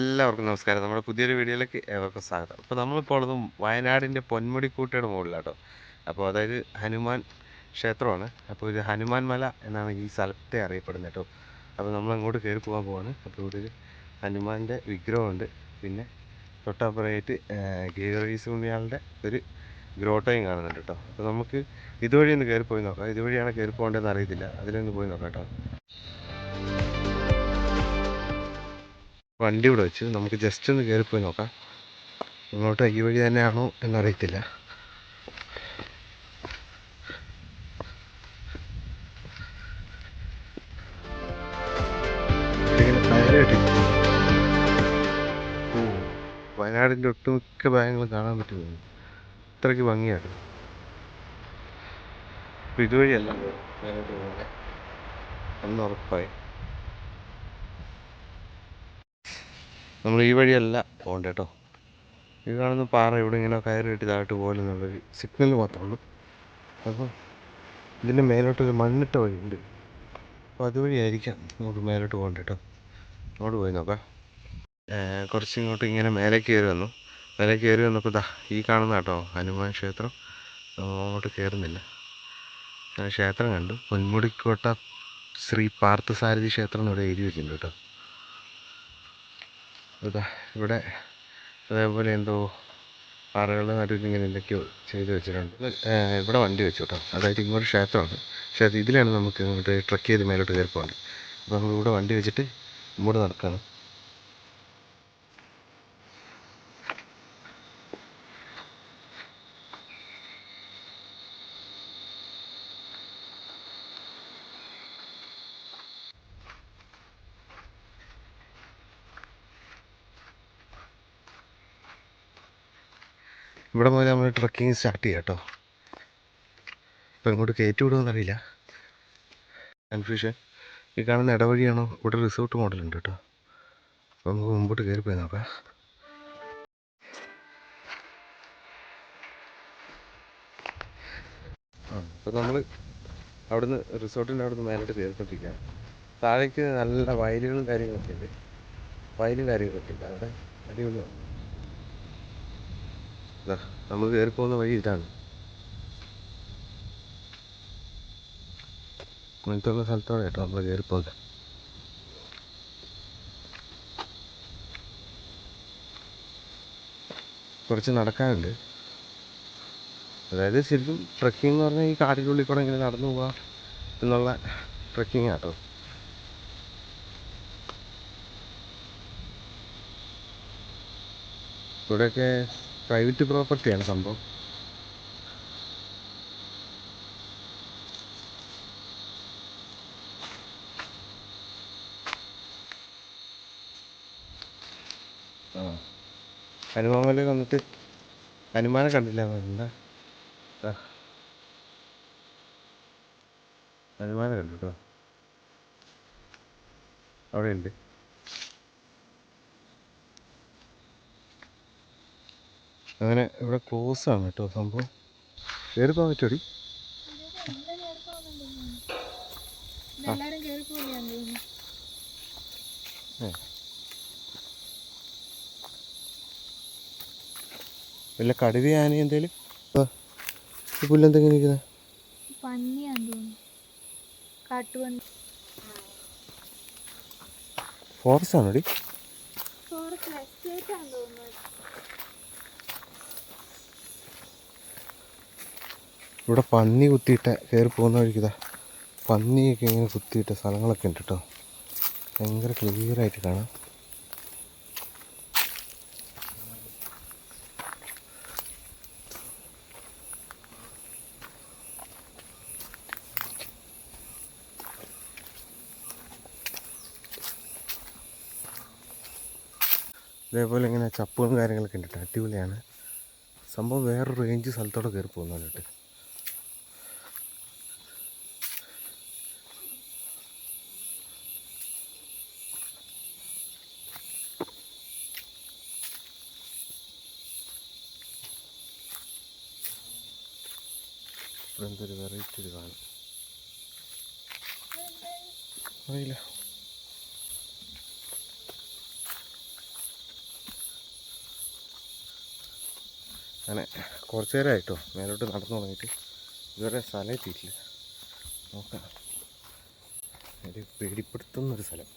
എല്ലാവർക്കും നമസ്കാരം. നമ്മുടെ പുതിയൊരു വീഡിയോയിലേക്ക് ഏവർക്കും സ്വാഗതം. അപ്പോൾ നമ്മളിപ്പോൾ ഉള്ളത് വയനാടിന്റെ പൊന്മുടിക്കൂട്ടയുടെ മുകളിലാട്ടോ. അപ്പോൾ അതായത് ഹനുമാൻ ക്ഷേത്രമാണ്. അപ്പോൾ ഇത് ഹനുമാൻ മല എന്നാണ് ഈ സ്ഥലത്തെ അറിയപ്പെടുന്നത് കേട്ടോ. അപ്പോൾ നമ്മൾ അങ്ങോട്ട് കയറി പോകാൻ പോവാണ്. അപ്പോൾ ഇവിടെ ഒരു ഹനുമാന്റെ വിഗ്രഹമുണ്ട്. പിന്നെ തൊട്ടപ്പുറമായിട്ട് ഗീറീസ് ഉണ്ണിയാളുടെ ഒരു ഗ്രോട്ടോയും കാണുന്നുണ്ട് കേട്ടോ. അപ്പോൾ നമുക്ക് ഇതുവഴി ഒന്ന് കയറി പോയി നോക്കാം. ഇതുവഴിയാണ് കയറി പോകേണ്ടതെന്ന് അറിയത്തില്ല. അതിലൊന്ന് പോയി നോക്കാം കേട്ടോ. വണ്ടി ഇവിടെ വെച്ച് നമുക്ക് ജസ്റ്റ് ഒന്ന് കയറിപ്പോയി നോക്കാം. ഇങ്ങോട്ട് ഈ വഴി തന്നെയാണോ എന്നറിയത്തില്ല. വയനാടിന്റെ ഒട്ടുമിക്ക ഭാഗങ്ങളും കാണാൻ പറ്റുന്നു ഇത്രയ്ക്ക് ഭംഗിയാണ്. ഇതുവഴിയല്ല അന്ന് ഉറപ്പായി. നമ്മൾ ഈ വഴിയല്ല പോകണ്ട കേട്ടോ ഇത് കാണുന്ന പാറ ഇവിടെ ഇങ്ങനെ കയറി കെട്ടി താഴോട്ട് പോലെ എന്നുള്ളൊരു സിഗ്നൽ മാത്രമേ ഉള്ളൂ. അപ്പോൾ ഇതിന്റെ മേലോട്ടൊരു മണ്ണിട്ട വഴിയുണ്ട്. അപ്പോൾ അതുവഴിയായിരിക്കാം നമുക്ക് മേലോട്ട് പോകണ്ട കേട്ടോ അങ്ങോട്ട് പോയി നോക്കാം. കുറച്ച് ഇങ്ങോട്ട് ഇങ്ങനെ മേലേക്ക് കയറി വന്നു. മേലേക്ക് കയറി വന്നപ്പോൾ ദാ ഈ കാണുന്ന കേട്ടോ ഹനുമാൻ ക്ഷേത്രം. അങ്ങോട്ട് കയറുന്നില്ല. ക്ഷേത്രം കണ്ടു. പൊന്മുടിക്കോട്ട ശ്രീ പാർത്ഥസാരഥി ക്ഷേത്രം എന്ന് ഇവിടെ എഴുതി വെച്ചിട്ടുണ്ട് കേട്ടോ ഇവിടെ അതേപോലെ എന്തോ പാറകളുടെ നടുവിൽ ഇങ്ങനെ എന്തൊക്കെയോ ചെയ്ത് വെച്ചിട്ടുണ്ട്. ഇവിടെ വണ്ടി വെച്ചു കേട്ടോ അതായത് ഇങ്ങോട്ട് ക്ഷേത്രമാണ്. ക്ഷേത്രം ഇതിലാണ് നമുക്ക് ഇങ്ങോട്ട് ട്രക്ക് ചെയ്ത് മേലോട്ട് കയറി പോകേണ്ടത് അപ്പോൾ നമ്മൾ ഇവിടെ വണ്ടി വെച്ചിട്ട് ഇങ്ങോട്ട് നടക്കുകയാണ് ഇവിടെ മുതൽ നമ്മൾ ട്രക്കിങ് സ്റ്റാർട്ട് ചെയ്യാം കേട്ടോ ഇപ്പം ഇങ്ങോട്ട് കയറ്റി വിടുമെന്നറിയില്ല കൺഫ്യൂഷൻ ഈ കാണുന്ന ഇടവഴിയാണോ? ഇവിടെ റിസോർട്ട് മോഡലുണ്ട് കേട്ടോ അപ്പോൾ നമുക്ക് മുമ്പോട്ട് കയറി പോയി നോക്കാം. അപ്പം അപ്പോൾ നമ്മൾ അവിടുന്ന് റിസോർട്ടിന്റെ അവിടുന്ന് മേലോട്ട് കയറിക്കൊണ്ടിരിക്കുകയാണ്. താഴേക്ക് നല്ല വയലുകളും കാര്യങ്ങളൊക്കെ ഉണ്ട്. വയലും കാര്യങ്ങളൊക്കെ ഉണ്ട്. അവിടെ അടിപൊളിയാണ് നമ്മൾ കയറി പോകുന്ന വഴി ഇതാണ്. ഇങ്ങനത്തുള്ള സ്ഥലത്തോടെ കേട്ടോ നമ്മൾ കയറി പോകുന്നത് കുറച്ച് നടക്കാനുണ്ട്. അതായത് ശരിക്കും ട്രക്കിംഗ് എന്ന് പറഞ്ഞാൽ ഈ കാടിനുള്ളിൽ കൂടെ ഇങ്ങനെ നടന്നു പോവുക എന്നുള്ള ട്രക്കിംഗ് ആട്ടോ. ഇവിടെയൊക്കെ പ്രൈവറ്റ് പ്രോപ്പർട്ടിയാണ് സംഭവം. ഹനുമാമല വന്നിട്ട് ഹനുമാനെ കണ്ടില്ല എന്താ. ഹനുമാനെ കണ്ടു കേട്ടോ. അവിടെ ഉണ്ട് അങ്ങനെ ഇവിടെ ക്ലോസ് ആണ് കേട്ടോ സംഭവം. കയറി പോകാൻ പറ്റുമോടി വല്ല കടുവ ആന എന്തേലും? പുല്ലെന്തെങ്കിലും കാട്ടുപന്നി ഫോറസ്റ്റ് ആണോടി ഇവിടെ പന്നി കുത്തിയിട്ട് കയറി പോകുന്ന വഴിക്കിതാ. പന്നിയൊക്കെ ഇങ്ങനെ കുത്തിയിട്ട് സ്ഥലങ്ങളൊക്കെ ഉണ്ട് കേട്ടോ ഭയങ്കര ക്ലിയറായിട്ട് കാണാം. ഇതേപോലെ ഇങ്ങനെ ചപ്പുകളും കാര്യങ്ങളൊക്കെ ഉണ്ട് അടിപൊളിയാണ്. സംഭവം വേറൊരു റേഞ്ച് സ്ഥലത്തോടെ കയറി പോകുന്നതാണ് കേട്ടോ. വിറ്റത് കാണും അറിയില്ല. അങ്ങനെ കുറച്ച് നേരമായിട്ടോ മേലോട്ട് നടന്നു തുടങ്ങിയിട്ട് ഇതുവരെ സ്ഥലം എത്തിയിട്ടില്ല. നോക്കാം. ഒരു പേടിപ്പെടുത്തുന്നൊരു സ്ഥലം.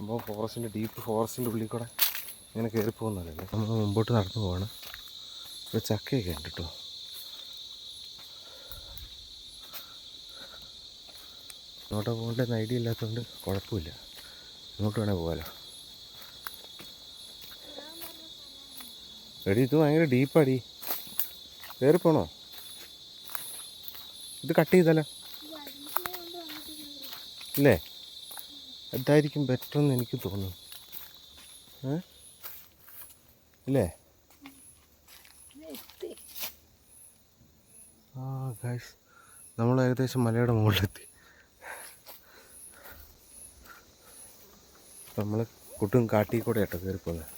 അപ്പോൾ ഫോറസ്റ്റിന്റെ ഡീപ്പ് ഫോറസ്റ്റിന്റെ ഉള്ളിൽ കൂടെ ഇങ്ങനെ കയറി പോകുന്നതല്ലേ നമ്മൾ മുമ്പോട്ട് നടന്നു പോവാണ്. ഒരു ചക്കയൊക്കെ ഉണ്ട് കേട്ടോ ഇങ്ങോട്ട് പോകേണ്ടെന്ന് ഐഡിയ ഇല്ലാത്തതുകൊണ്ട് കുഴപ്പമില്ല. ഇങ്ങോട്ട് വേണേൽ പോകാലോ. എടി ഇത് ഭയങ്കര ഡീപ്പാടി. കയറി പോണോ? ഇത് കട്ട് ചെയ്താലോ? ഇല്ലേ? അതായിരിക്കും ബെറ്റർ എന്ന് എനിക്ക് തോന്നുന്നു. ഇല്ലേ? ആ ഗൈസ് നമ്മൾ ഏകദേശം മലയുടെ മുകളിലെത്തി. നമ്മൾ കൊടുങ്കാട്ടിൽ കാട്ടിൽ കൂടെ കേട്ടോ കയറി പോകുന്നത്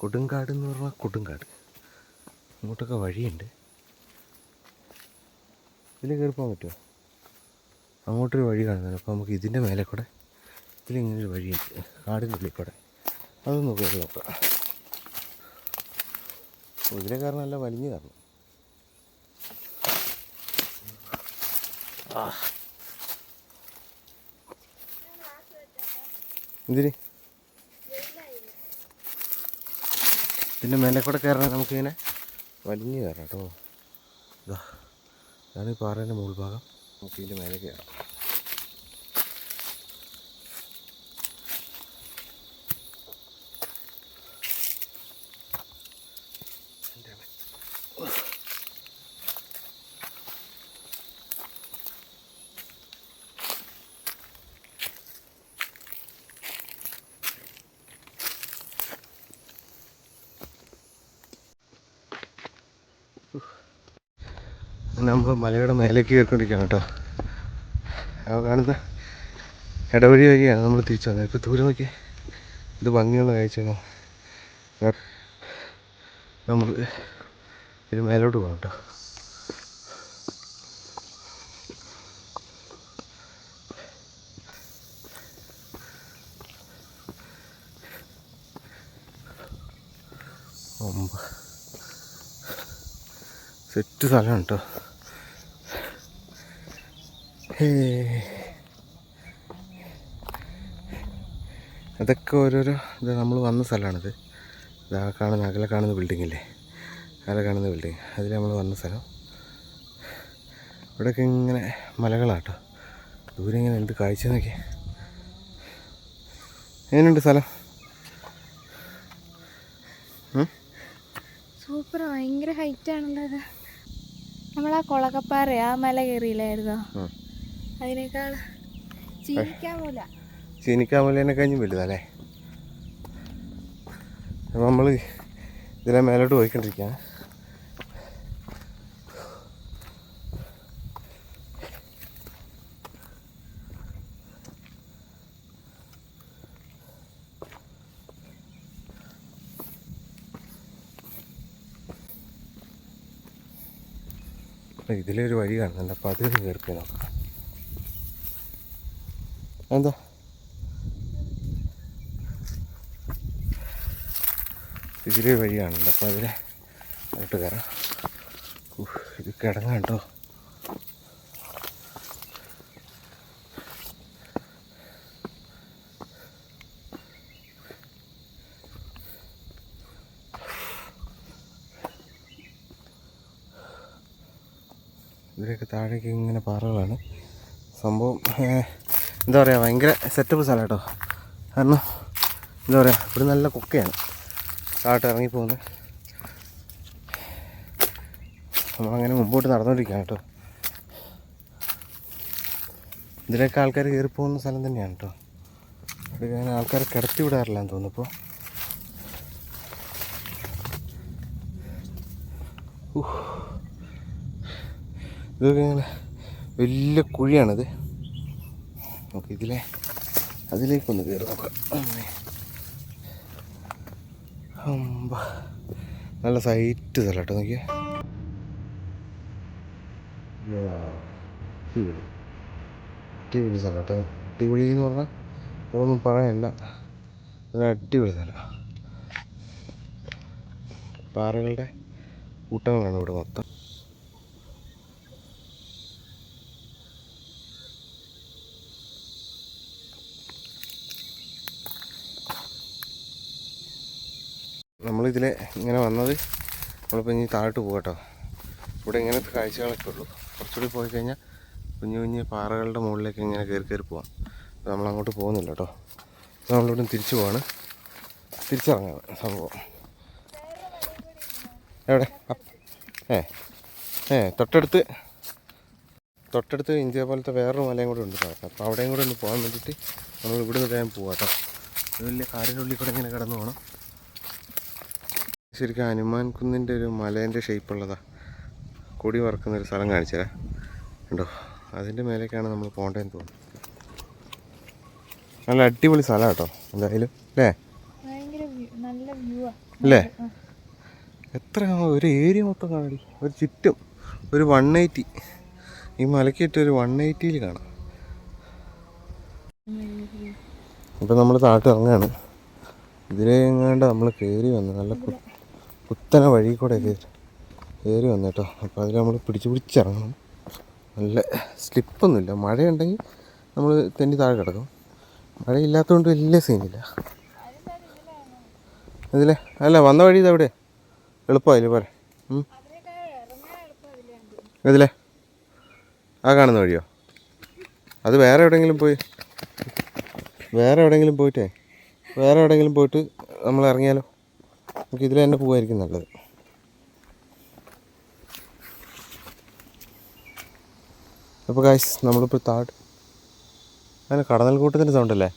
കൊടുങ്കാട് എന്ന് പറഞ്ഞാൽ കൊടുങ്കാട്. അങ്ങോട്ടൊക്കെ വഴിയുണ്ട്. ഇതിൽ കയറി പോകാൻ പറ്റുമോ? അങ്ങോട്ടൊരു വഴി കാണുന്നുണ്ട്. അപ്പോൾ നമുക്ക് ഇതിന്റെ മേലെ കൂടെ ഇതിലിങ്ങനെ ഒരു വഴിയുണ്ട്. കാടിന്റെ ഉള്ളിൽ കൂടെ. അതൊന്ന് കയറി നോക്കാം. അപ്പോൾ ഇതിലെ കാരണം നല്ല വലിഞ്ഞു കാരണം എന്തിന് പിന്നെ മേലെ കൂടെ കയറണം നമുക്കിങ്ങനെ. വലിഞ്ഞ് കയറാം കേട്ടോ. ഇതാ ഇതാണ് ഈ പാറേന്റെ മുകൾ ഭാഗം നമുക്കിതിന്റെ മേലെ കയറാം. നമ്മൾ മലയുടെ മേലേക്ക് കയറിക്കൊണ്ടിരിക്കുകയാണ് കേട്ടോ. അപ്പോൾ കാണുന്ന ഇടവഴി വഴിയാണ് നമ്മൾ തിരിച്ചു വന്നത്. ഇപ്പോൾ ദൂരം നോക്കി ഇത് ഭംഗിയുള്ള കാഴ്ചയാണ്. നമ്മൾ ഇത് മേലോട്ട് പോകാം കേട്ടോ. സെറ്റ് സ്ഥലമാണ് കേട്ടോ. അതൊക്കെ ഓരോരോ ഇത് നമ്മൾ വന്ന സ്ഥലമാണിത്. ഇതാ കാണുന്ന അകലെ കാണുന്ന ബിൽഡിംഗ് ഇല്ലേ? അകലെ കാണുന്ന ബിൽഡിംഗ് അതിൽ നമ്മൾ വന്ന സ്ഥലം. ഇവിടെയൊക്കെ ഇങ്ങനെ മലകളാട്ടോ. ദൂരെ ഇങ്ങനെ എന്ത് കാഴ്ച നോക്കി എങ്ങനെയുണ്ട് സ്ഥലം? സൂപ്പർ ഭയങ്കര ഹൈറ്റ് ആണല്ലോ അത് നമ്മൾ ആ കൊളക്കപ്പാറ ആ മല കയറിയില്ലായിരുന്നോ. അതിനേക്കാൾ ചീനിക്കാമലേനെ കഴിഞ്ഞും വലുതല്ലേ? നമ്മൾ ഇതിലെ മേലോട്ട് പോയിക്കൊണ്ടിരിക്കുകയാണ്. ഇതിലൊരു വഴി കാണുന്നുണ്ട്. അപ്പോൾ അത് കയറിപ്പോയി നോക്കാം. എന്താ ഇതിലെ വഴിയാണല്ലോ അപ്പോൾ അതിലെ അങ്ങോട്ട് കയറാം. ഇത് കിടങ്ങാം കേട്ടോ. ഇതിലേക്ക് താഴേക്ക് ഇങ്ങനെ പാറകളാണ്. സംഭവം എന്താ പറയുക ഭയങ്കര സെറ്റപ്പ് സ്ഥലം കേട്ടോ കാരണം എന്താ പറയുക ഇവിടെ നല്ല കൊക്കയാണ്. കാട്ട് ഇറങ്ങി പോകുന്നത് നമ്മളങ്ങനെ മുമ്പോട്ട് നടന്നുകൊണ്ടിരിക്കുകയാണ് കേട്ടോ. ഇതിലേക്ക് ആൾക്കാർ കയറി പോകുന്ന സ്ഥലം തന്നെയാണ് കേട്ടോ. ഇവിടെ അങ്ങനെ ആൾക്കാരെ കിടത്തി വിടാറില്ല എന്ന് തോന്നുന്നു ഇപ്പോൾ ഇതൊക്കെ ഇങ്ങനെ വലിയ കുഴിയാണിത്. നമുക്ക് ഇതിലെ അതിലേക്കൊന്ന് കയറി നോക്കാം. നല്ല സൈറ്റ് സ്ഥലം കേട്ടോ നോക്കിയേ. അടിപൊളി സ്ഥലം കേട്ടോ. അടിപൊളി എന്ന് പറഞ്ഞാൽ ഒന്നും പറയാനില്ല നല്ല അടിപൊളി സ്ഥലം. പാറകളുടെ കൂട്ടങ്ങളാണ് ഇവിടെ മൊത്തം. നമ്മളിതിലെ ഇങ്ങനെ വന്നത്. നമ്മളിപ്പോൾ ഇനി താഴോട്ട് പോകട്ടോ ഇവിടെ ഇങ്ങനത്തെ കാഴ്ചകളൊക്കെ ഉള്ളൂ. കുറച്ചുകൂടി പോയി കഴിഞ്ഞാൽ കുഞ്ഞു കുഞ്ഞു പാറകളുടെ മുകളിലേക്ക് ഇങ്ങനെ കയറി കയറി പോവാം. അപ്പോൾ നമ്മളങ്ങോട്ട് പോകുന്നില്ല കേട്ടോ നമ്മളിവിടെ തിരിച്ചു പോവാണ്. തിരിച്ചിറങ്ങാണ് സംഭവം. എവിടെ. ഏ ഏ തൊട്ടടുത്ത്. തൊട്ടടുത്ത് ഇന്ത്യ പോലത്തെ വേറൊരു മലയും കൂടെ ഉണ്ട് കേട്ടോ അപ്പോൾ അവിടെയും കൂടെ ഒന്ന് പോകാൻ വേണ്ടിയിട്ട് നമ്മൾ ഇവിടുന്ന് വേഗം പോവാം കേട്ടോ വലിയ കാടിന്റെ ഉള്ളിൽ കൂടെ ഇങ്ങനെ കിടന്നു പോകണം ശരിക്കും ഹനുമാൻ കുന്നിന്റെ ഒരു മലേന്റെ ഷേപ്പുള്ളതാണ് കൊടി വറക്കുന്ന ഒരു സ്ഥലം തരാം ഉണ്ടോ അതിന്റെ മേലേക്കാണ് നമ്മൾ പോകേണ്ടതെന്ന് തോന്നുന്നു. നല്ല അടിപൊളി സ്ഥലം കേട്ടോ എന്തായാലും. അല്ലേ? അല്ലേ? എത്ര ഒരു ഏരിയ മൊത്തം കാണടി. ഒരു ചുറ്റും ഒരു വൺ എയ്റ്റി ഈ മലക്കിട്ട് ഒരു വൺ എയ്റ്റിയിൽ കാണാം. ഇപ്പം നമ്മൾ താഴോട്ട് ഇറങ്ങാണ് ഇതിലെ എങ്ങാണ്ട് നമ്മൾ കയറി വന്നു നല്ല കുത്തനെ വഴി കൂടെ കയറി കയറി വന്നു കേട്ടോ അപ്പോൾ അതിൽ നമ്മൾ പിടിച്ച് പിടിച്ചിറങ്ങണം. നല്ല സ്ലിപ്പൊന്നുമില്ല. മഴയുണ്ടെങ്കിൽ നമ്മൾ തെന്നി താഴെ കിടക്കും. മഴയില്ലാത്തതുകൊണ്ട് വലിയ സീനില്ല. അതിലെ അല്ല വന്ന വഴി ഇതെവിടെ എളുപ്പമായില്ലേ പോരെ. ഇതിലെ. ആ കാണുന്ന വഴിയോ? അത് വേറെ എവിടെയെങ്കിലും പോയി. വേറെ എവിടെയെങ്കിലും പോയിട്ടേ. വേറെ എവിടെയെങ്കിലും പോയിട്ട് നമ്മൾ ഇറങ്ങിയാലോ? നമുക്ക് ഇതിൽ തന്നെ പോകുമായിരിക്കും നല്ലത്. അപ്പോൾ കാശ് നമ്മളിപ്പോൾ താഴ് അങ്ങനെ കടന്നൽ കൂട്ടത്തിന്റെ സൗണ്ട് അല്ലേ?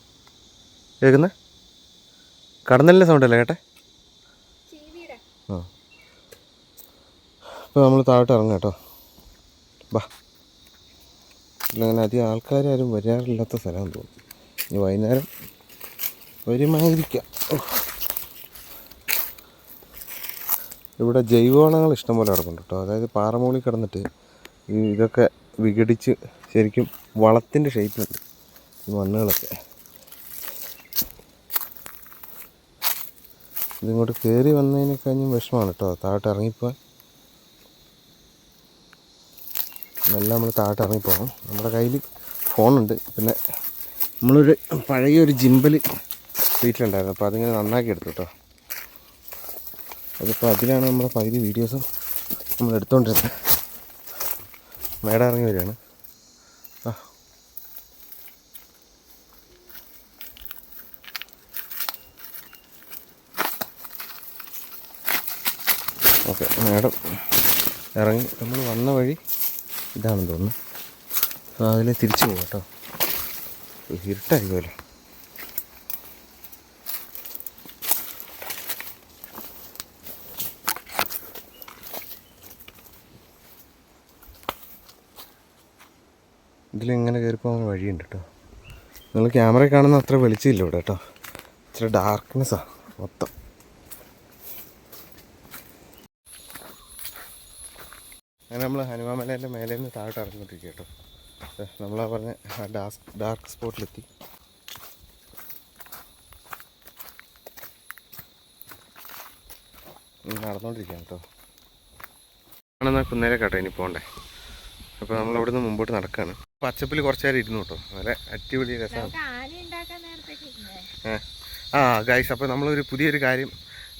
കേൾക്കുന്നത് കടന്നലിന്റെ സൗണ്ട് അല്ലേ കേട്ടെ? ആ. അപ്പോൾ നമ്മൾ താഴോട്ട് ഇറങ്ങാം കേട്ടോ. ബാ. അങ്ങനെ അധികം ആൾക്കാരും വരാറില്ലാത്ത സ്ഥലമാണെന്ന് തോന്നുന്നു. ഇനി വൈകുന്നേരം വരുമായിരിക്കാം. ഇവിടെ ജൈവവളങ്ങൾ ഇഷ്ടംപോലെ കിടപ്പുണ്ട് കേട്ടോ. അതായത് പാറമൂളി കിടന്നിട്ട് ഈ ഇതൊക്കെ വിഘടിച്ച് ശരിക്കും വളത്തിന്റെ ഷേപ്പിലുണ്ട്. ഈ മണ്ണുകളൊക്കെ. ഇതിങ്ങോട്ട് കയറി വന്നതിനെ കഴിഞ്ഞും വിഷമമാണ് കേട്ടോ. താഴോട്ട് ഇറങ്ങിപ്പോവാൻ. എല്ലാം നമ്മൾ താഴോട്ട് ഇറങ്ങിപ്പോകണം. നമ്മുടെ കയ്യിൽ ഫോണുണ്ട്. പിന്നെ നമ്മളൊരു പഴയൊരു ജിമ്പൽ വീട്ടിലുണ്ടായിരുന്നു. അപ്പോൾ അതിങ്ങനെ നന്നാക്കി എടുത്തു കേട്ടോ. അതിപ്പോൾ അതിലാണ് നമ്മുടെ പകുതി വീഡിയോസും നമ്മൾ എടുത്തുകൊണ്ടിരുന്നത് മേടം ഇറങ്ങി വരികയാണ്. ഓക്കെ മേഡം ഇറങ്ങി. നമ്മൾ വന്ന വഴി ഇതാണെന്ന് തോന്നുന്നു. അപ്പോൾ അതിൽ തിരിച്ചു പോകാം കേട്ടോ. ഇരുട്ടായിരിക്കുമല്ലോ. ഇതിലിങ്ങനെ കയറി പോകാൻ വഴിയുണ്ട് കേട്ടോ നിങ്ങൾ ക്യാമറ കാണുന്ന അത്ര വെളിച്ചമില്ല ഇവിടെ കേട്ടോ ഇച്ചിരി ഡാർക്ക്നെസ്സാണ് മൊത്തം. അങ്ങനെ നമ്മൾ ഹനുമാമലേന്റെ മേലെ നിന്ന് താഴോട്ട് ഇറങ്ങിക്കൊണ്ടിരിക്കുക കേട്ടോ നമ്മളാ പറഞ്ഞ ആ ഡാർക്ക് ഡാർക്ക് സ്പോട്ടിലെത്തി നടന്നുകൊണ്ടിരിക്കുകയാണ് കേട്ടോ ആണെന്നാ കുന്നേരെ കേട്ടോ ഇനി പോകണ്ടേ അപ്പോൾ നമ്മൾ അവിടുന്ന് മുമ്പോട്ട് നടക്കുകയാണ് പച്ചപ്പിൽ കുറച്ച് നേരം ഇരുന്നു കേട്ടോ. നല്ല അടിപൊളി രസമാണ്? ആ ഗൈസ് അപ്പോൾ നമ്മളൊരു പുതിയൊരു കാര്യം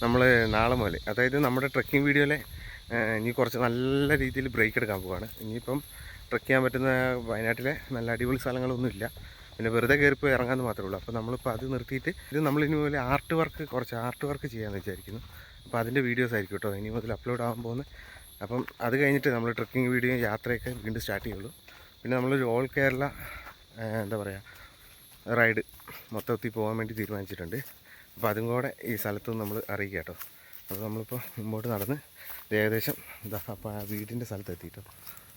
നമ്മൾ നാളെ മുതൽ അതായത് നമ്മുടെ ട്രക്കിംഗ് വീഡിയോയിലെ ഇനി കുറച്ച് നല്ല രീതിയിൽ ബ്രേക്ക് എടുക്കാൻ പോവാണ്. ഇനിയിപ്പം ട്രക്ക് ചെയ്യാൻ പറ്റുന്ന വയനാട്ടിലെ നല്ല അടിപൊളി സ്ഥലങ്ങളൊന്നുമില്ല. പിന്നെ വെറുതെ കയറിപ്പോയി ഇറങ്ങാമെന്ന് മാത്രമേ ഉള്ളൂ. അപ്പോൾ നമ്മളിപ്പോൾ അത് നിർത്തിയിട്ട് ഇത് നമ്മൾ ഇനി മുതൽ ആർട്ട് വർക്ക് കുറച്ച് ആർട്ട് വർക്ക് ചെയ്യാമെന്ന് വിചാരിക്കുന്നു. അപ്പോൾ അതിന്റെ വീഡിയോസ് ആയിരിക്കും കേട്ടോ. ഇനി മുതൽ അപ്ലോഡ് ആകാൻ പോകുന്നത്. അപ്പം അത് കഴിഞ്ഞിട്ട് നമ്മൾ ട്രക്കിംഗ് വീഡിയോയും യാത്രയൊക്കെ വീണ്ടും സ്റ്റാർട്ട് ചെയ്യുള്ളൂ. പിന്നെ നമ്മളൊരു ഓൾ കേരള എന്താ പറയുക റൈഡ് മൊത്തത്തിൽ പോകാൻ വേണ്ടി തീരുമാനിച്ചിട്ടുണ്ട്. അപ്പോൾ അതും കൂടെ ഈ സ്ഥലത്ത് നമ്മൾ അറിയിക്കാം കേട്ടോ. അപ്പോൾ നമ്മളിപ്പോൾ മുമ്പോട്ട് നടന്ന് ഏകദേശം ഇതാ അപ്പോൾ ആ വീടിന്റെ സ്ഥലത്ത് എത്തിയിട്ടോ.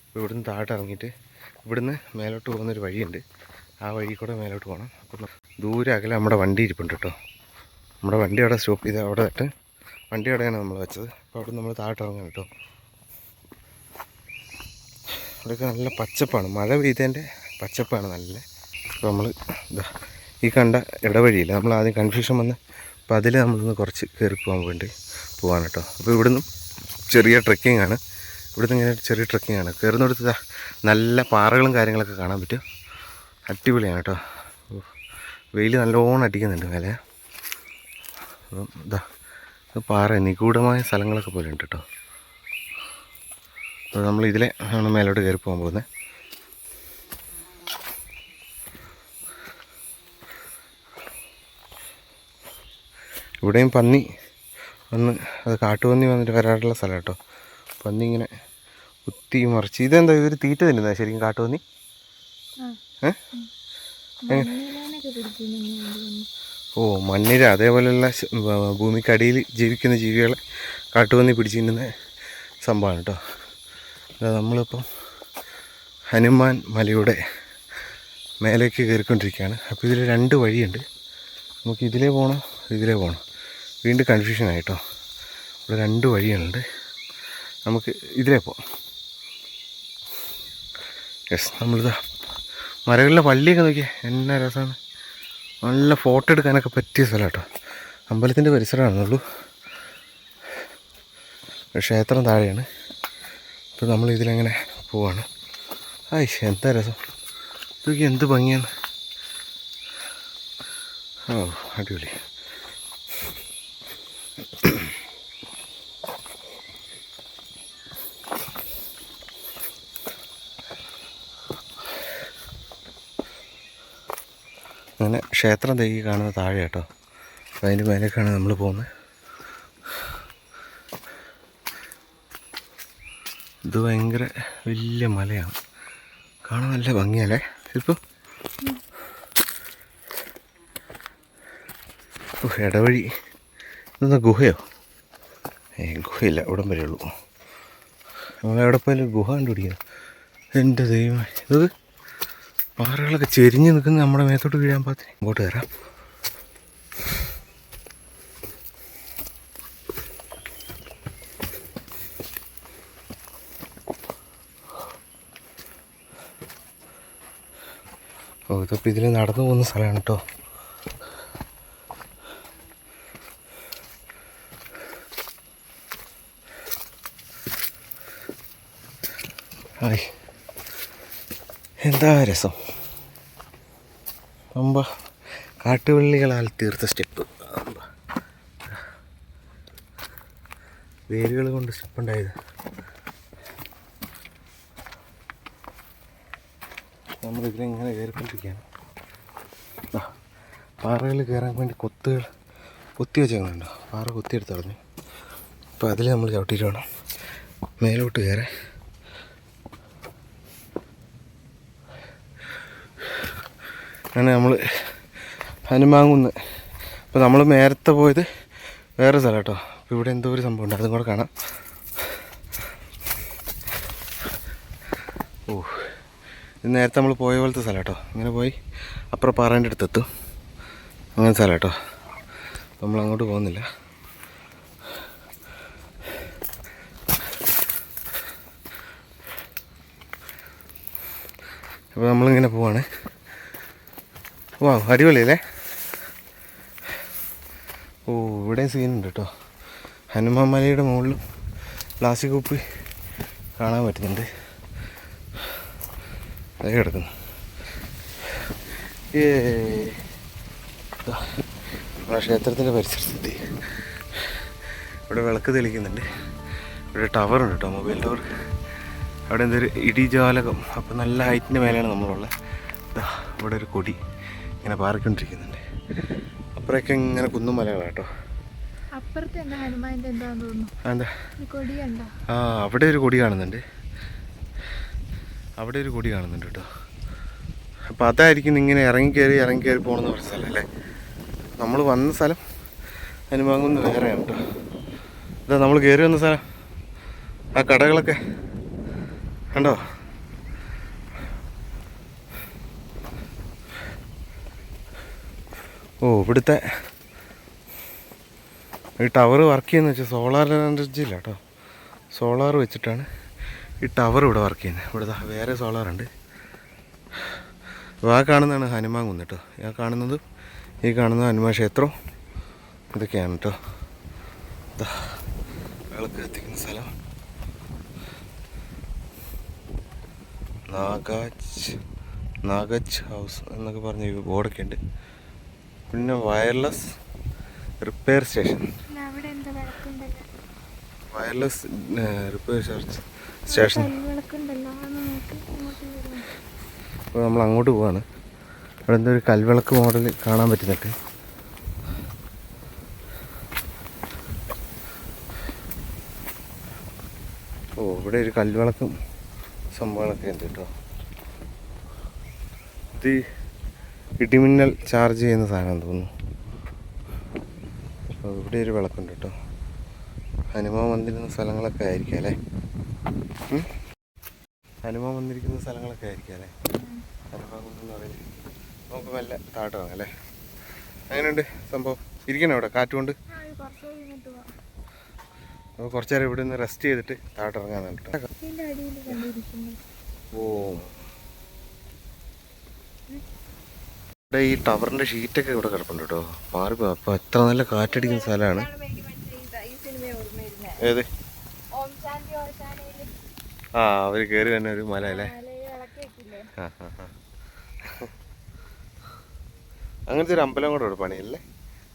അപ്പോൾ ഇവിടുന്ന് താഴോട്ട് ഇറങ്ങിയിട്ട് ഇവിടുന്ന് മേലോട്ട് പോകുന്നൊരു വഴിയുണ്ട്. ആ വഴി കൂടെ മേലോട്ട് പോകണം. അപ്പം ദൂരെ അകലെ നമ്മുടെ വണ്ടി ഇരിപ്പുണ്ട് കേട്ടോ. നമ്മുടെ വണ്ടി അവിടെ സ്റ്റോപ്പ് ചെയ്ത് അവിടെ ഇട്ട് വണ്ടി അവിടെയാണ് നമ്മൾ വെച്ചത്? അപ്പോൾ അവിടെ നമ്മൾ താഴോട്ട് ഇറങ്ങണം കേട്ടോ. അവിടെയൊക്കെ നല്ല പച്ചപ്പാണ്. മഴ പെയ്തതിന്റെ പച്ചപ്പാണ് നല്ല. അപ്പോൾ നമ്മൾ ഇതാ ഈ കണ്ട ഇടവഴിയില്ല നമ്മൾ ആദ്യം കൺഫ്യൂഷൻ വന്ന് അപ്പോൾ അതിൽ നമ്മളൊന്ന് കുറച്ച് കയറി പോകാൻ വേണ്ടി പോകാൻ കേട്ടോ. അപ്പോൾ ഇവിടുന്ന് ചെറിയ ട്രക്കിംഗ് ആണ്. ഇവിടുന്ന് ഇങ്ങനെ ചെറിയ ട്രക്കിംഗ് ആണ്. കയറുന്നിടത്ത് നല്ല പാറകളും കാര്യങ്ങളൊക്കെ കാണാൻ പറ്റും. അടിപൊളിയാണ് കേട്ടോ. വെയിൽ നല്ലോണം അടിക്കുന്നുണ്ട് മേലെ. അപ്പം ഇത് പാറ നിഗൂഢമായ സ്ഥലങ്ങളൊക്കെ പോലെ ഉണ്ട് കേട്ടോ. അപ്പോൾ നമ്മൾ ഇതിലെ ആണ് മേലോട്ട് കയറി പോകാൻ പോകുന്നത്. ഇവിടെയും പന്നി വന്ന് അത് കാട്ടുപന്നി വന്നിട്ട് വരാറുള്ള സ്ഥലം കേട്ടോ പന്നി ഇങ്ങനെ കുത്തി മറിച്ച്. ഇതെന്താ? ഇവർ തീറ്റ തിന്നുന്നത് ശരിക്കും കാട്ടുപന്നി? ഓ മണ്ണിര അതേപോലെയുള്ള ഭൂമിക്കടിയിൽ ജീവിക്കുന്ന ജീവികളെ കാട്ടുപന്നി പിടിച്ചിരുന്ന തിന്നുന്ന സംഭവമാണ് കേട്ടോ നമ്മളിപ്പം ഹനുമാൻ മലയുടെ മേലേക്ക് കയറിക്കൊണ്ടിരിക്കുകയാണ്. അപ്പോൾ ഇതിൽ രണ്ട് വഴിയുണ്ട്. നമുക്ക് ഇതിലേ പോകണോ ഇതിലേ പോകണം വീണ്ടും കൺഫ്യൂഷൻ ആയിട്ടോ ഇവിടെ രണ്ട് വഴിയുണ്ട് നമുക്ക് ഇതിലേ പോകാം യെസ് നമ്മളിതാ മരങ്ങളിലെ പള്ളിയൊക്കെ നോക്കിയാൽ എന്നാ രസമാണ്. നല്ല ഫോട്ടോ എടുക്കാനൊക്കെ പറ്റിയ സ്ഥലം കേട്ടോ അമ്പലത്തിന്റെ പരിസരമാണെന്നുള്ളൂ. ക്ഷേത്രം താഴെയാണ്. ഇപ്പോൾ നമ്മൾ ഇതിലെങ്ങനെ പോവാണ്. ആയി എന്താ രസം? ഇതൊക്കെ എന്ത് ഭംഗിയാണ്? ഓ അടിപൊളി. അങ്ങനെ ക്ഷേത്രം തേക്കി കാണുന്ന താഴെ കേട്ടോ. അതിന്റെ മേലേക്കാണ് നമ്മൾ പോകുന്നത്. ഇത് ഭയങ്കര വലിയ മലയാണ്. കാണാൻ നല്ല ഭംഗിയല്ലേ ഇപ്പോൾ ഇടവഴി. ഇതൊന്ന് ഗുഹയോ? ഏ ഗുഹയില്ല ഇവിടം വരെ ഉള്ളൂ. നമ്മൾ എവിടെ പോയാലും ഗുഹ കണ്ടുപിടിക്കണം എന്റെ ദൈവം ഇത്? പാറകളൊക്കെ ചെരിഞ്ഞ് നിൽക്കുന്ന നമ്മുടെ മേത്തോട്ട് വീഴാൻ പാത്തിന് ഇങ്ങോട്ട് വരാം ഇതിപ്പോൾ ഇതിൽ നടന്നു പോകുന്ന സ്ഥലമാണ് കേട്ടോ ഹായ്. എന്താ രസം? അമ്പ കാട്ടുവള്ളികളാൽ തീർത്ത സ്റ്റെപ്പ്. വേരുകൾ കൊണ്ട് സ്റ്റെപ്പ് ഉണ്ടായത് നമ്മളിതിലിങ്ങനെ കയറിക്കൊണ്ടിരിക്കുകയാണ്. പാറയിൽ കയറാൻ വേണ്ടി കൊത്തുകൾ കൊത്തി വെച്ചേക്കുന്നുണ്ടോ പാറ കൊത്തിയെടുത്ത് കളഞ്ഞു. അപ്പോൾ അതിൽ നമ്മൾ ചവിട്ടിയിട്ട് വേണം മേലോട്ട് കയറാൻ. അങ്ങനെ നമ്മൾ ഹനുമാങ്കുന്ന് അപ്പോൾ നമ്മൾ നേരത്തെ പോയത് വേറെ സ്ഥലം കേട്ടോ. അപ്പോൾ ഇവിടെ എന്തോ ഒരു സംഭവം ഉണ്ട് അതും കൂടെ കാണാം. ഓ ഇത് നേരത്തെ നമ്മൾ പോയ പോലത്തെ സ്ഥലം കേട്ടോ. ഇങ്ങനെ പോയി അപ്പുറം പാറേന്റെ അടുത്തെത്തും. അങ്ങനെ സ്ഥലം കേട്ടോ. നമ്മൾ അങ്ങോട്ട് പോകുന്നില്ല. അപ്പോൾ നമ്മളിങ്ങനെ പോവാണ്. വാ അടിപൊളിയല്ലേ? ഓ ഇവിടെ സീനുണ്ട് കേട്ടോ. ഹനുമാൻ മലയുടെ മുകളിലും പ്ലാസ്റ്റിക് കുപ്പി കാണാൻ പറ്റുന്നുണ്ട്. അത് കിടക്കുന്നു. നമ്മുടെ ക്ഷേത്രത്തിന്റെ പരിസരത്തെത്തി ഇവിടെ വിളക്ക് തെളിക്കുന്നുണ്ട്. ഇവിടെ ടവർ ഉണ്ട് കേട്ടോ മൊബൈൽ ടവർ അവിടെ എന്തൊരു ഇടിജാലകം. അപ്പം നല്ല ഹൈറ്റിന്റെ മേലെയാണ് നമ്മളുള്ളത്. ദാ ഇവിടെ ഒരു കൊടി ഇങ്ങനെ പാറിക്കൊണ്ടിരിക്കുന്നുണ്ട്. അപ്പുറമൊക്കെ ഇങ്ങനെ കുന്നും മലകളാണ് കേട്ടോ. ആ അവിടെ ഒരു കൊടി കാണുന്നുണ്ട്. അവിടെ ഒരു കൊടി കാണുന്നുണ്ട് കേട്ടോ. അപ്പം അതായിരിക്കും ഇങ്ങനെ ഇറങ്ങി കയറി ഇറങ്ങി കയറി പോകണമെന്ന് പറഞ്ഞ സ്ഥലം അല്ലേ? നമ്മൾ വന്ന സ്ഥലം അനുഭവം വേറെയാണ് കേട്ടോ. ഇതാ നമ്മൾ കയറി വന്ന സ്ഥലം. ആ കടകളൊക്കെ കണ്ടോ? ഓ ഇവിടുത്തെ ഈ ടവർ വർക്ക് ചെയ്യുന്ന വെച്ചാൽ സോളാർ എനർജിയില്ല കേട്ടോ. സോളാർ വെച്ചിട്ടാണ് ഈ ടവർ ഇവിടെ വർക്ക് ചെയ്യുന്നത് ഇവിടെ വേറെ സോളാർ ഉണ്ട്. അപ്പോൾ ആ കാണുന്നതാണ് ഹനുമാൻ കുന്ന് കേട്ടോ ആ കാണുന്നത് ഈ കാണുന്ന ഹനുമാൻ ക്ഷേത്രം. ഇതൊക്കെയാണ് കേട്ടോ ദാ വിളക്ക് എത്തിക്കുന്ന സ്ഥലം. നാഗാജ് നാഗജ് ഹൗസ് എന്നൊക്കെ പറഞ്ഞ ബോർഡൊക്കെ ഉണ്ട്. പിന്നെ wireless repair station wireless repair station. അപ്പോൾ നമ്മൾ അങ്ങോട്ട് പോവാണ്. അവിടെ എന്തോ ഒരു കൽവിളക്ക് മോഡൽ കാണാൻ പറ്റുന്നുണ്ട്. ഓ ഇവിടെ ഒരു കൽവിളക്കും സംഭവങ്ങളൊക്കെ ഉണ്ട് കേട്ടോ. ഇത് ഇടിമിന്നൽ ചാർജ് ചെയ്യുന്ന സാധനം തോന്നുന്നു. അപ്പോൾ ഇവിടെ ഒരു വിളക്കുണ്ട് കേട്ടോ. ഹനുമാൻ മന്ദിരുന്ന സ്ഥലങ്ങളൊക്കെ ആയിരിക്കും അല്ലേ? ഹനുമാൻ വന്നിരിക്കുന്ന സ്ഥലങ്ങളൊക്കെ ആയിരിക്കും അല്ലേ? ഹനുമാൻ കുന്നെന്ന് പറയുന്നത്. നമുക്ക് നല്ല താഴോട്ട് വാങ്ങാം അല്ലേ അങ്ങനെയുണ്ട് സംഭവം? ഇരിക്കണം അവിടെ? കാറ്റുകൊണ്ട് അപ്പോൾ കുറച്ച് നേരം ഇവിടെ നിന്ന് റെസ്റ്റ് ചെയ്തിട്ട് താഴോട്ട് ഇറങ്ങാൻ കണ്ടിരിക്കുന്നു. ഓ. ഇവിടെ ഈ ടവറിന്റെ ഷീറ്റൊക്കെ ഇവിടെ കിടപ്പുണ്ട് കേട്ടോ. മാറി അപ്പോൾ എത്ര നല്ല കാറ്റടിക്കുന്ന സ്ഥലമാണ്. ഏത്? ആ അവർ കയറി തന്നെ ഒരു മല അല്ലേ. അങ്ങനത്തെ ഒരു അമ്പലം കൂടെ ഇവിടെ പണിയല്ലേ?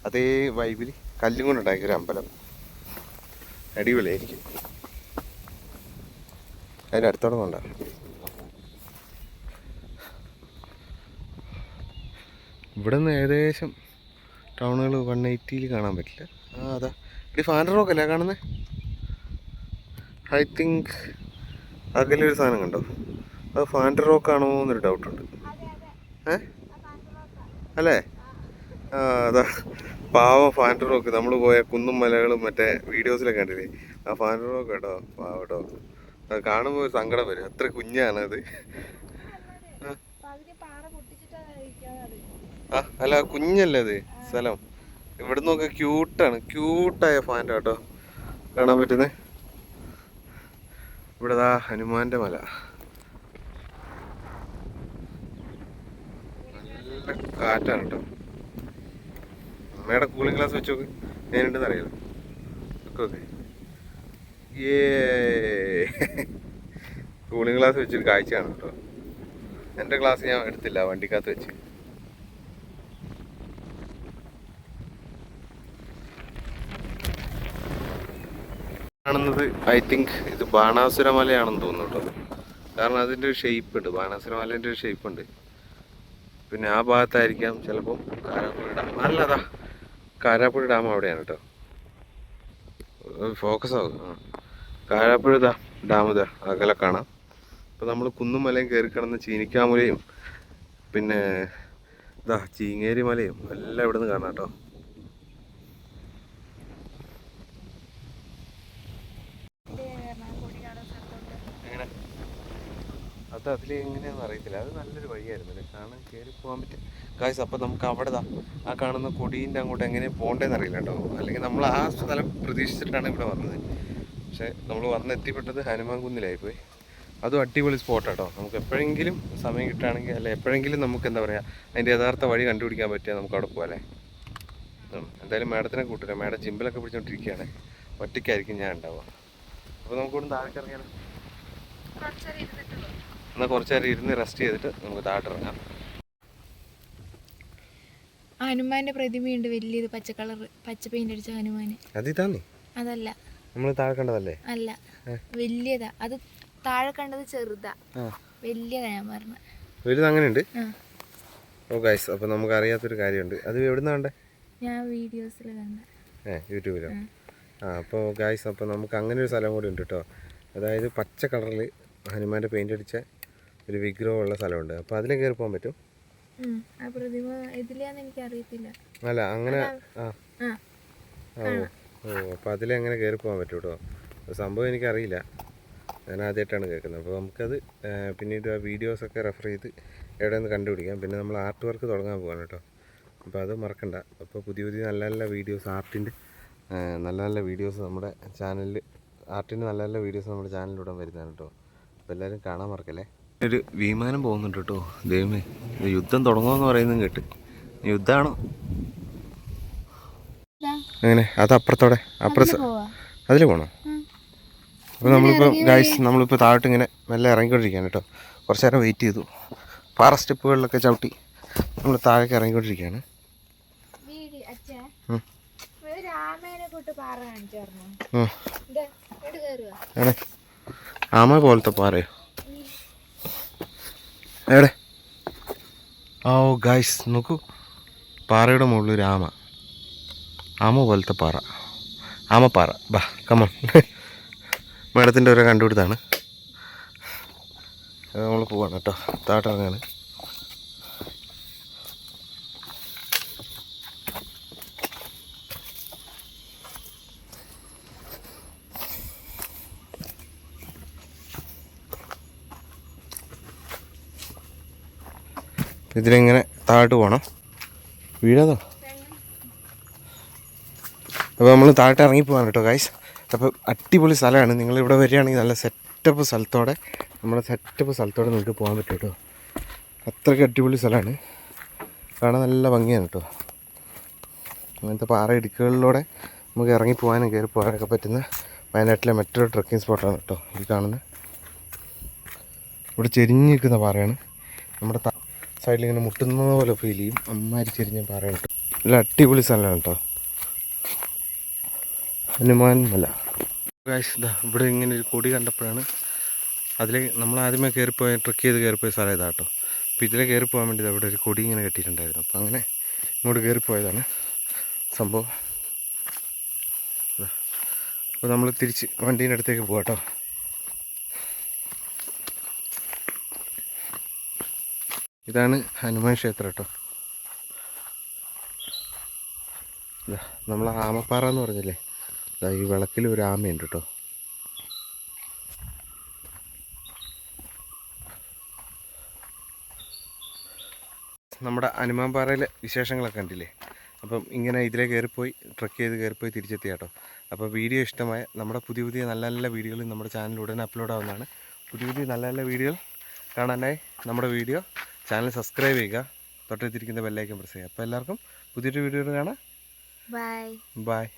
അതേ വൈബിൽ കല്ലും കൊണ്ട് ഉണ്ടാക്കിയ ഒരു അമ്പലം. അടിപൊളിയായിരിക്കും. അതിന്റെ അടുത്തോടെ കൊണ്ട ഇവിടെ നിന്ന് ഏകദേശം ടൗണുകൾ വൺ എയ്റ്റിയിൽ കാണാൻ പറ്റില്ല. ആ അതാ. ഇത് ഫാൻഡർ റോക്കല്ലേ കാണുന്നത് ഐ തിങ്ക് അകലെ ഒരു സാധനം കണ്ടോ? അത് ഫാൻഡർ റോക്ക് ആണോ എന്നൊരു ഡൗട്ടുണ്ട് ഏ? അല്ലേ? അതാ. പാവം ഫാൻഡർ റോക്ക്. നമ്മൾ പോയ കുന്നും മലകളും മറ്റേ വീഡിയോസിലൊക്കെ കണ്ടില്ലേ? ആ ഫാൻഡർ റോക്ക് കേട്ടോ. പാവട്ടോ അത് കാണുമ്പോൾ ഒരു സങ്കടം വരും. അത്ര കുഞ്ഞാണ് അത്. ആ? അല്ല കുഞ്ഞല്ലേ അത് സ്ഥലം. ഇവിടെ നോക്കുക ക്യൂട്ടാണ് ക്യൂട്ടായ ഫാന്റെ കേട്ടോ. കാണാൻ പറ്റുന്നത് ഇവിടെ ദാ ഹനുമാന്റെ മല. കാറ്റാണ് കേട്ടോ അമ്മയുടെ കൂളിംഗ് ഗ്ലാസ് വെച്ച് നോക്ക്. ഏ കൂളിംഗ് ഗ്ലാസ് വെച്ചൊരു കാഴ്ചയാണ് കേട്ടോ എന്റെ ഗ്ലാസ് ഞാൻ എടുത്തില്ല വണ്ടിക്കകത്ത് വെച്ച്. കാണുന്നത് ഐ തിങ്ക് ഇത് ബാണാസുര മലയാണെന്ന് തോന്നുന്നു കേട്ടോ. കാരണം അതിന്റെ ഒരു ഷേപ്പ് ഉണ്ട് ബാണാസുര മലേന്റെ ഒരു ഷേപ്പ് ഉണ്ട്. പിന്നെ ആ ഭാഗത്തായിരിക്കാം ചിലപ്പോൾ കാരാപ്പുഴ ഡാം. അല്ലതാ കാരാപ്പുഴ ഡാം അവിടെയാണ് കേട്ടോ. ഫോക്കസ് ആകും ആ. കാരാപ്പുഴ ദാ ഡാം ഇതാ അകലെ കാണാം. അപ്പോൾ നമ്മൾ കുന്നും മലയും കയറി കിടന്ന് ചീനിക്കാമുലയും പിന്നെ ഇതാ ചീങ്ങേരി മലയും എല്ലാം ഇവിടെ നിന്ന് കാണാം കേട്ടോ കൊടി കാണാൻ സ്ഥലത്തുണ്ട് എങ്ങനെ അത് അതിൽ എങ്ങനെയാണെന്ന് അറിയത്തില്ല. അത് നല്ലൊരു വഴിയായിരുന്നു കാണാൻ കയറി പോകാൻ പറ്റും കാശ് അപ്പം നമുക്ക് അവിടെ ആ കാണുന്ന കൊടീന്റെ അങ്ങോട്ട് എങ്ങനെ പോകേണ്ടതെന്ന് അറിയില്ല കേട്ടോ. അല്ലെങ്കിൽ നമ്മൾ ആ സ്ഥലം പ്രതീക്ഷിച്ചിട്ടാണ് ഇവിടെ വന്നത്. പക്ഷേ നമ്മൾ വന്ന് എത്തിപ്പെട്ടത് ഹനുമാൻ കുന്നിലായി പോയി അതും അടിപൊളി സ്പോട്ട് കേട്ടോ നമുക്ക് എപ്പോഴെങ്കിലും സമയം കിട്ടുകയാണെങ്കിൽ അല്ലെ എപ്പോഴെങ്കിലും നമുക്ക് എന്താ പറയുക അതിന്റെ യഥാർത്ഥ വഴി കണ്ടുപിടിക്കാൻ പറ്റിയാൽ നമുക്ക് അവിടെ പോകാം അല്ലേ. എന്തായാലും മാഡത്തിനെ കൂട്ടില്ല മാഡം ജിമ്പിലൊക്കെ പിടിച്ചോണ്ടിരിക്കുകയാണ്. ഒറ്റയ്ക്കായിരിക്കും ഞാൻ ഉണ്ടാവുക. അപ്പോൾ നമുക്ക് ഇവിടെ താഴേക്ക് ഇറങ്ങിയാലോ? എന്നാൽ കുറച്ച് നേരം ഇരുന്ന് റെസ്റ്റ് ചെയ്തിട്ട് നമുക്ക് താഴോട്ട് ഇറങ്ങാം. ഹനുമാന്റെ പ്രതിമയുണ്ട് വലിയത് പച്ച കളർ പച്ച പെയിന്റ് അടിച്ച ഹനുമാന്. അതിതാന്നേ? അതല്ല. നമ്മൾ താഴെ കണ്ടതല്ലേ? അല്ല? വലിയതാ. അത് താഴെ കണ്ടത് ചെറുതാ. വലിയതാ ഞാൻ പറഞ്ഞ വലുത് അങ്ങനെയുണ്ട്? ഉണ്ട് ഓ ഗൈസ് അപ്പോൾ നമുക്ക് അറിയാത്തൊരു കാര്യമുണ്ട്. അത് എവിടുന്ന കണ്ടേ? ഞാൻ വീഡിയോസിൽ കണ്ട. ഏ യൂട്യൂബിലോ ആ അപ്പോൾ ഗൈസ് അപ്പോൾ നമുക്ക് അങ്ങനെ ഒരു സ്ഥലം കൂടി ഉണ്ട് കേട്ടോ അതായത് പച്ച കളറിൽ ഹനുമാന്റെ പെയിന്റ് അടിച്ച ഒരു വിഗ്രഹമുള്ള സ്ഥലമുണ്ട്. അപ്പോൾ അതിലേ കയറി പോകാൻ പറ്റും. അല്ല അങ്ങനെ ആ. ഓ ഓ അപ്പോൾ അതിലെങ്ങനെ കയറി പോകാൻ പറ്റും കേട്ടോ സംഭവം എനിക്കറിയില്ല. ഞാൻ ആദ്യമായിട്ടാണ് കേൾക്കുന്നത്. അപ്പോൾ നമുക്കത് പിന്നീട് ആ വീഡിയോസൊക്കെ റെഫർ ചെയ്ത് എവിടെ നിന്ന് കണ്ടുപിടിക്കാം. പിന്നെ നമ്മൾ ആർട്ട് വർക്ക് തുടങ്ങാൻ പോകാൻ കേട്ടോ അപ്പോൾ അത് മറക്കണ്ട. അപ്പോൾ പുതിയ പുതിയ നല്ല നല്ല വീഡിയോസ് ആർട്ടിന്റെ നല്ല നല്ല വീഡിയോസ് നമ്മുടെ ചാനലിൽ ആർട്ടിന്റെ നല്ല നല്ല വീഡിയോസ് നമ്മുടെ ചാനലിലൂടെ വരുന്നതാണ് കേട്ടോ അപ്പോൾ എല്ലാവരും കാണാൻ മറക്കല്ലേ? ഒരു വിമാനം പോകുന്നുണ്ട് കേട്ടോ. ദൈവമേ യുദ്ധം തുടങ്ങുമെന്ന് പറയുന്നത് കേട്ട്. യുദ്ധമാണോ അങ്ങനെ അത് അപ്പുറത്തോടെ അപ്പുറത്ത് പോവാ. അതിൽ പോകണോ ഉം. അപ്പോൾ നമ്മളിപ്പോൾ ഗൈസ് നമ്മളിപ്പോൾ താഴോട്ട് ഇങ്ങനെ മെല്ലെ ഇറങ്ങിക്കൊണ്ടിരിക്കുകയാണ് കേട്ടോ. കുറച്ച് നേരം വെയിറ്റ് ചെയ്തു. പാറ സ്റ്റെപ്പുകളിലൊക്കെ ചവിട്ടി നമ്മൾ താഴേക്ക് ഇറങ്ങിക്കൊണ്ടിരിക്കുകയാണ്. ആമ പോലത്തെ ഉം. ഒരു രാമേനെ കൂട്ട് പാറ കാണിച്ചു പറഞ്ഞു ഉം. ഇങ്ങോട്ട് കയറുക എവിടെ ആമ പോലത്തെ പാറയോ എവിടെ? ഓ ഗൈസ് നോക്കൂ. പാറയുടെ മുകളിൽ ഒരു ആമ. ആമ പോലത്തെ പാറ. ആമപ്പാറ. ബാ കമൺ മേഡത്തിന്റെ ഓരോ കണ്ടുപിടുത്താണ്. നമ്മൾ പോവാണ് കേട്ടോ. താട്ടിറങ്ങാണ് ഇതിലിങ്ങനെ താഴോട്ട് പോകണം വീഴാതോ. അപ്പോൾ നമ്മൾ താഴോട്ട് ഇറങ്ങി പോകാൻ കേട്ടോ ഗൈസ് അപ്പോൾ അടിപൊളി സ്ഥലമാണ്. നിങ്ങളിവിടെ വരികയാണെങ്കിൽ നല്ല സെറ്റപ്പ് സ്ഥലത്തോടെ നമ്മുടെ സെറ്റപ്പ് സ്ഥലത്തോടെ നിങ്ങൾക്ക് പോകാൻ പറ്റും കേട്ടോ. അത്രയ്ക്ക് അടിപൊളി സ്ഥലമാണ്. കാണാൻ നല്ല ഭംഗിയാണ് കേട്ടോ. അങ്ങനത്തെ പാറ ഇടുക്കുകളിലൂടെ നമുക്ക് ഇറങ്ങി പോകാനും കയറി പോകാനൊക്കെ പറ്റുന്ന വയനാട്ടിലെ മറ്റൊരു ട്രക്കിംഗ് സ്പോട്ടാണ് കേട്ടോ. ഈ കാണുന്നത് ഇവിടെ ചെരിഞ്ഞ് നിൽക്കുന്ന പാറയാണ്. നമ്മുടെ സൈഡിൽ ഇങ്ങനെ മുട്ടുന്ന പോലെ ഫീൽ ചെയ്യും. അമ്മാരി ചെരിഞ്ഞ പാറയാണ് കേട്ടോ. നല്ല അടിപൊളി സ്ഥലമാണ് കേട്ടോ. ഹനുമാൻ മല. ഇതാ ഇവിടെ ഇങ്ങനെ ഒരു കൊടി കണ്ടപ്പോഴാണ് അതിൽ നമ്മൾ ആദ്യമേ കയറിപ്പോയ ട്രക്ക് ചെയ്ത് കയറിപ്പോയ സ്ഥലം ഇതാ കേട്ടോ. അപ്പോൾ ഇതിലെ കയറി പോകാൻ വേണ്ടി അവിടെ ഒരു കൊടി ഇങ്ങനെ കെട്ടിയിട്ടുണ്ടായിരുന്നു. അപ്പോൾ അങ്ങനെ ഇങ്ങോട്ട് കയറിപ്പോയതാണ് സംഭവം. അപ്പോൾ നമ്മൾ തിരിച്ച് വണ്ടീന്റെ അടുത്തേക്ക് പോകാം കേട്ടോ. ഇതാണ് ഹനുമാൻ ക്ഷേത്രം കേട്ടോ. നമ്മൾ ആമപ്പാറ എന്ന് പറഞ്ഞില്ലേ? ഈ വിളക്കിൽ ഒരു ആമയുണ്ട് കേട്ടോ. നമ്മുടെ ഹനുമാൻപാറയിലെ വിശേഷങ്ങളൊക്കെ കണ്ടില്ലേ? അപ്പം ഇങ്ങനെ ഇതിലെ കയറിപ്പോയി ട്രക്ക് ചെയ്ത് കയറിപ്പോയി തിരിച്ചെത്തി കേട്ടോ. അപ്പോൾ വീഡിയോ ഇഷ്ടമായ നമ്മുടെ പുതിയ പുതിയ നല്ല നല്ല വീഡിയോകൾ നമ്മുടെ ചാനലിൽ ഉടനെ അപ്ലോഡ് ആവുന്നതാണ്. പുതിയ പുതിയ നല്ല നല്ല വീഡിയോകൾ കാണാനായി നമ്മുടെ വീഡിയോ. ചാനൽ സബ്സ്ക്രൈബ് ചെയ്യുക. തൊട്ടടുത്തിരിക്കുന്ന ബെല്ലൈക്കൻ പ്രസ് ചെയ്യുക. അപ്പോൾ എല്ലാവർക്കും പുതിയൊരു വീഡിയോ കാണാം. Bye bye